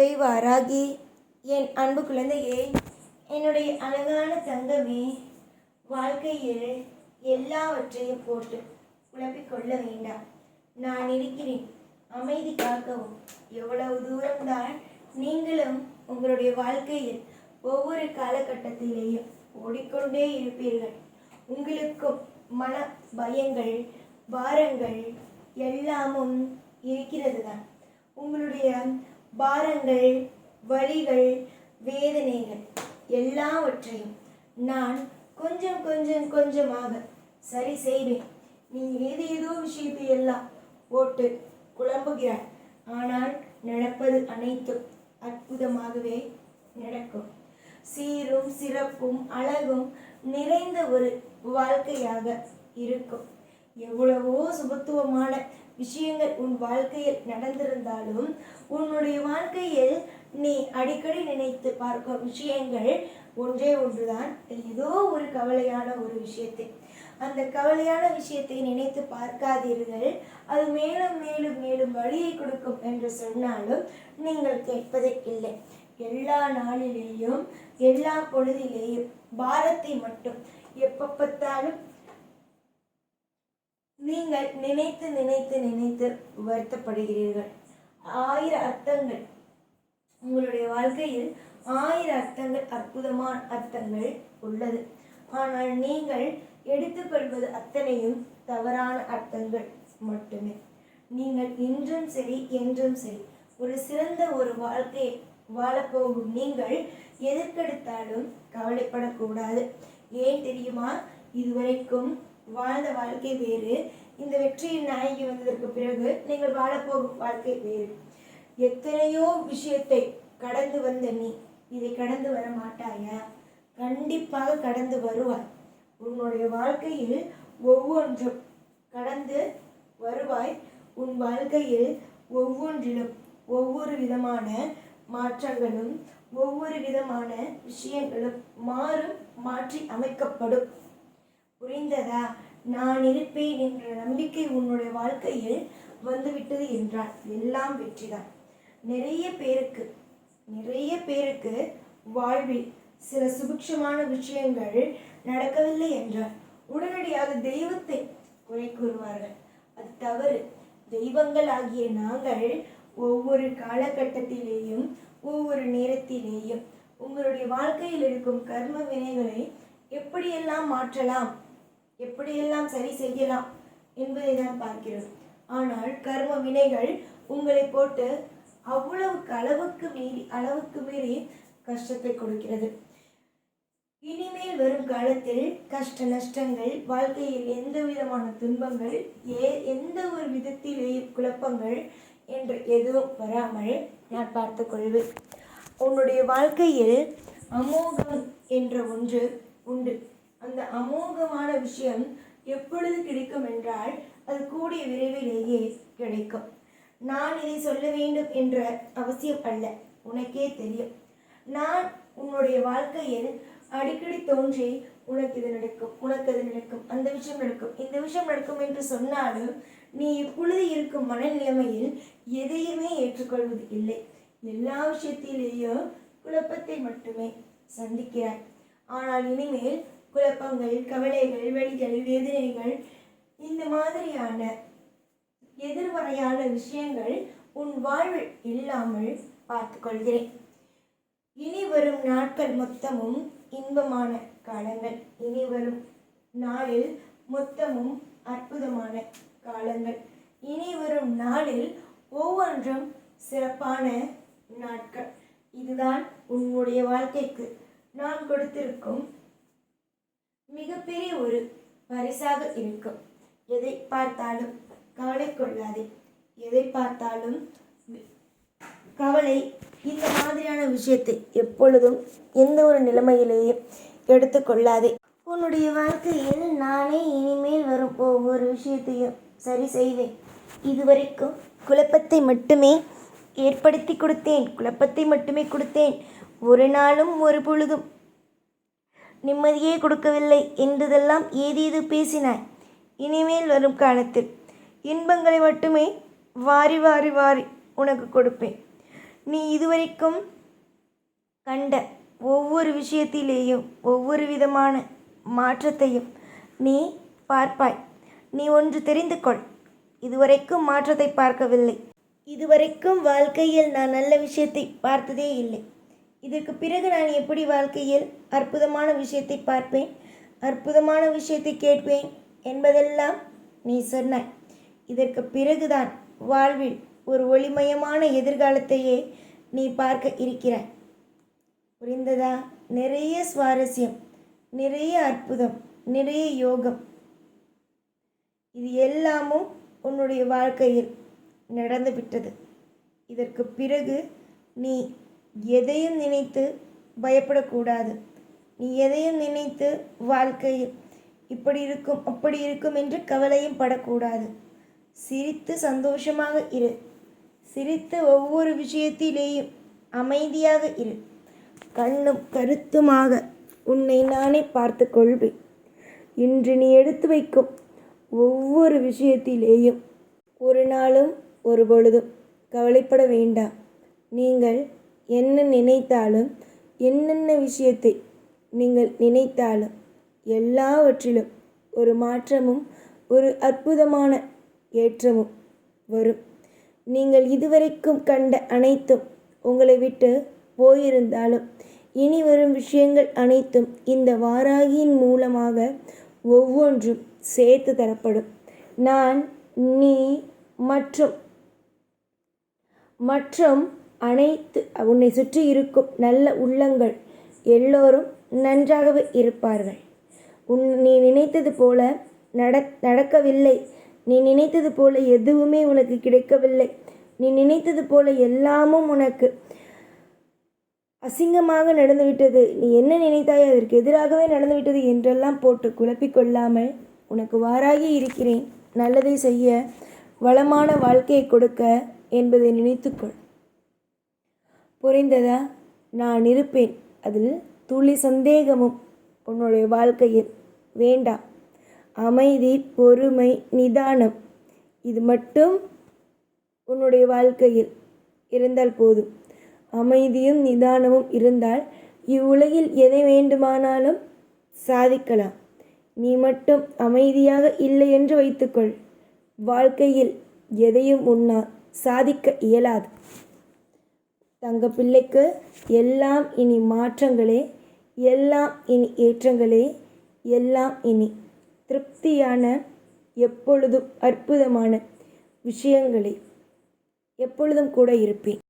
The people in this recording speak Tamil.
செய்வாராகி. என் அன்பு குழந்தையே என்னுடைய அழகான தங்கமே வாழ்க்கையில் எல்லாவற்றையும் போட்டு குழப்பிக் கொள்ள வேண்டாம். நான் இருக்கிறேன். அமைதி காக்கவும். எவ்வளவு தூரம்தான் நீங்களும் உங்களுடைய வாழ்க்கையில் ஒவ்வொரு காலகட்டத்திலேயும் ஓடிக்கொண்டே இருப்பீர்கள். உங்களுக்கும் மன பயங்கள் பாரங்கள் எல்லாமும் இருக்கிறது தான் உங்களுடைய பாரங்கள் வழிகள் வேதனைகள் எல்லாவற்றையும் நான் கொஞ்சம் கொஞ்சம் கொஞ்சமாக சரி செய்வேன். நீ ஏதேதோ விஷயத்தை எல்லாம் போட்டு குழம்புகிறாய். ஆனால் நடப்பது அனைத்தும் அற்புதமாகவே நடக்கும். சீரும் சிறப்பும் அழகும் நிறைந்த ஒரு வாழ்க்கையாக இருக்கும். எவ்வளவோ சுபத்துவமான விஷயங்கள் உன் வாழ்க்கையில் நடந்திருந்தாலும் உன்னுடைய வாழ்க்கையில் நீ அடிக்கடி நினைத்து பார்க்கும் விஷயங்கள் ஒன்றே ஒன்றுதான். ஏதோ ஒரு கவலையான ஒரு விஷயத்தை. அந்த கவலையான விஷயத்தை நினைத்து பார்க்காதீர்கள். அது மேலும் மேலும் மேலும் வழியை கொடுக்கும் என்று சொன்னாலும் நீங்கள் கேட்பதே இல்லை. எல்லா நாளிலேயும் எல்லா பொழுதிலேயும் பாரத்தை மட்டும் எப்பப்பத்தாலும் நீங்கள் நினைத்து நினைத்து நினைத்து வருத்தப்படுகிறீர்கள். ஆயிரம் அர்த்தங்கள். உங்களுடைய வாழ்க்கையில் ஆயிரம் அர்த்தங்கள் அற்புதமான அர்த்தங்கள் உள்ளது. ஆனால் நீங்கள் எடுத்துக்கொள்வது அத்தனையும் தவறான அர்த்தங்கள் மட்டுமே. நீங்கள் இன்றும் சரி என்றும் சரி ஒரு சிறந்த ஒரு வாழ்க்கையை வாழப்போகும் நீங்கள் எதற்கெடுத்தாலும் கவலைப்படக்கூடாது. ஏன் தெரியுமா? இதுவரைக்கும் வாழ்ந்த வாழ்க்கை வேறு. இந்த வெற்றியின் நாயகி வந்ததற்கு பிறகு நீங்கள் வாழப்போகும் வாழ்க்கை வேறு. எத்தனையோ விஷயத்தை கடந்து வந்த நீ இதை கடந்து வர மாட்டாயா? கண்டிப்பாக கடந்து வருவாய். உன்னுடைய வாழ்க்கையில் ஒவ்வொன்றும் கடந்து வருவாய். உன் வாழ்க்கையில் ஒவ்வொன்றிலும் ஒவ்வொரு விதமான மாற்றங்களும் ஒவ்வொரு விதமான விஷயங்களும் மாறும் மாற்றி அமைக்கப்படும். புரிந்ததா நான் இருப்பேன் என்ற நம்பிக்கை உன்னுடைய வாழ்க்கையில் வந்துவிட்டது என்றார் எல்லாம் வெற்றிதான். நிறைய பேருக்கு நிறைய பேருக்கு வாழ்வில் சில சுபிக்ஷமான விஷயங்கள் நடக்கவில்லை என்றார். உடனடியாக தெய்வத்தை குறை கூறுவார்கள். அது தவறு. தெய்வங்கள் ஆகிய நாங்கள் ஒவ்வொரு காலகட்டத்திலேயும் ஒவ்வொரு நேரத்திலேயும் உங்களுடைய வாழ்க்கையில் இருக்கும் கர்ம வினைகளை எப்படியெல்லாம் மாற்றலாம்? எப்படியெல்லாம் சரி செய்யலாம் என்பதை தான் பார்க்கிறோம். ஆனால் கர்ம வினைகள் உங்களை போட்டு அவ்வளவுக்கு அளவுக்கு மீறி அளவுக்கு மீறி கஷ்டத்தை கொடுக்கிறது. இனிமேல் வரும் காலத்தில் கஷ்ட நஷ்டங்கள் வாழ்க்கையில் எந்த விதமான துன்பங்கள் ஏ எந்த ஒரு விதத்திலேயும் குழப்பங்கள் என்று எதுவும் வராமல் நான் பார்த்துக் கொள்வேன். உன்னுடைய வாழ்க்கையில் அமோகம் என்ற ஒன்று உண்டு. அந்த அமோகமான விஷயம் எப்பொழுது கிடைக்கும் என்றால் அது கூடிய விரைவிலேயே கிடைக்கும். நான் இதை சொல்ல வேண்டும் என்ற அவசியம் அல்ல உனக்கே தெரியும். நான் உன்னுடைய வாழ்க்கையில் அடிக்கடி தோன்றி உனக்கு இது நடக்கும் உனக்கு அது நடக்கும் அந்த விஷயம் நடக்கும் இந்த விஷயம் நடக்கும் என்று சொன்னாலும் நீ இப்பொழுது இருக்கும் மனநிலைமையில் எதையுமே ஏற்றுக்கொள்வது இல்லை. எல்லா விஷயத்திலேயும் குழப்பத்தை மட்டுமே சந்திக்கிறாய். ஆனால் இனிமேல் குழப்பங்கள் கவலைகள் வழிகள் வேதனைகள் இந்த மாதிரியான எதிர்மறையான விஷயங்கள் உன் வாழ்வில் இல்லாமல் பார்த்துக்கொள்கிறேன் இனி வரும் நாட்கள் மொத்தமும் இன்பமான காலங்கள். இனி வரும் நாளில் மொத்தமும் அற்புதமான காலங்கள். இனி வரும் நாளில் ஒவ்வொன்றும் சிறப்பான நாட்கள். இதுதான் உன்னுடைய வாழ்க்கைக்கு நான் கொடுத்திருக்கும் மிகப்பெரிய ஒரு பரிசாக இருக்கும். எதை பார்த்தாலும் கவலை கொள்ளாதே. எதை பார்த்தாலும் கவலை இந்த மாதிரியான விஷயத்தை எப்பொழுதும் எந்த ஒரு நிலைமையிலேயே எடுத்துக்கொள்ளாதே உன்னுடைய வாழ்க்கையில் நானே இனிமேல் வரும் ஒவ்வொரு விஷயத்தையும் சரி செய்வேன். இதுவரைக்கும் குழப்பத்தை மட்டுமே ஏற்படுத்தி கொடுத்தேன். குழப்பத்தை மட்டுமே கொடுத்தேன். ஒரு நாளும் ஒரு பொழுதும் நிம்மதியே கொடுக்கவில்லை என்றதெல்லாம் ஏதேது பேசினாய் இனிமேல் வரும் காலத்தில் இன்பங்களை மட்டுமே வாரி வாரி வாரி உனக்கு கொடுப்பேன். நீ இதுவரைக்கும் கண்ட ஒவ்வொரு விஷயத்திலேயும் ஒவ்வொரு விதமான மாற்றத்தையும் நீ பார்ப்பாய். நீ ஒன்று தெரிந்து கொள். இதுவரைக்கும் மாற்றத்தை பார்க்கவில்லை. இதுவரைக்கும் வாழ்க்கையில் நான் நல்ல விஷயத்தை பார்த்ததே இல்லை. இதற்கு பிறகு நான் எப்படி வாழ்க்கையில் அற்புதமான விஷயத்தை பார்ப்பேன்? அற்புதமான விஷயத்தை கேட்பேன் என்பதெல்லாம் நீ சொன்னாய். இதற்கு பிறகுதான் வாழ்வில் ஒரு ஒளிமயமான எதிர்காலத்தையே நீ பார்க்க இருக்கிறாய். புரிந்ததா? நிறைய சுவாரஸ்யம் நிறைய அற்புதம் நிறைய யோகம். இது எல்லாமும் உன்னுடைய வாழ்க்கையில் நடந்துவிட்டது. இதற்கு பிறகு நீ எதையும் நினைத்து பயப்படக்கூடாது. நீ எதையும் நினைத்து வாழ்க்கையில் இப்படி இருக்கும் அப்படி இருக்கும் என்று கவலையும் படக்கூடாது. சிரித்து சந்தோஷமாக இரு. சிரித்து ஒவ்வொரு விஷயத்திலேயும் அமைதியாக இரு. கண்ணும் கருத்துமாக உன்னை நானே பார்த்து கொள்வேன். இன்று நீ எடுத்து வைக்கும் ஒவ்வொரு விஷயத்திலேயும் ஒரு நாளும் ஒரு பொழுதும் கவலைப்பட வேண்டாம். நீங்கள் என்ன நினைத்தாலும் என்னென்ன விஷயத்தை நீங்கள் நினைத்தாலும் எல்லாவற்றிலும் ஒரு மாற்றமும் ஒரு அற்புதமான ஏற்றமும் வரும். நீங்கள் இதுவரைக்கும் கண்ட அனைத்தும் உங்களை விட்டு போயிருந்தாலும் இனி வரும் விஷயங்கள் அனைத்தும் இந்த வாராகியின் மூலமாக ஒவ்வொன்றும் சேர்த்து தரப்படும். நான் நீ மற்றும் மற்றும் அனைத்து உன்னை சுற்றி இருக்கும் நல்ல உள்ளங்கள் எல்லோரும் நன்றாகவே இருப்பார்கள். உன் நீ நினைத்தது போல நட நடக்கவில்லை. நீ நினைத்தது போல எதுவுமே உனக்கு கிடைக்கவில்லை. நீ நினைத்தது போல எல்லாமும் உனக்கு அசிங்கமாக நடந்துவிட்டது. நீ என்ன நினைத்தாய்? அதற்கு எதிராகவே நடந்துவிட்டது என்றெல்லாம் போட்டு குழப்பிக்கொள்ளாமல் உனக்கு வாராகி இருக்கிறேன். நல்லதை செய்ய வளமான வாழ்க்கையை கொடுக்க என்பதை நினைத்துக்கொள். புரிந்ததா? நான் இருப்பேன். அதில் துளி சந்தேகமும் உன்னுடைய வாழ்க்கையில். வேண்டாம் அமைதி பொறுமை நிதானம். இது மட்டும் உன்னுடைய வாழ்க்கையில் இருந்தால் போதும். அமைதியும் நிதானமும் இருந்தால் இவ்வுலகில் எதை வேண்டுமானாலும் சாதிக்கலாம். நீ மட்டும் அமைதியாக இல்லை என்று வைத்துக்கொள். வாழ்க்கையில் எதையும் உன்னால் சாதிக்க இயலாது. தங்க பிள்ளைக்கு எல்லாம் இனி மாற்றங்களே எல்லாம் இனி ஏற்றங்களே எல்லாம் இனி திருப்தியான எப்பொழுதும் அற்புதமான விஷயங்களே எப்பொழுதும் கூட இருப்பேன்.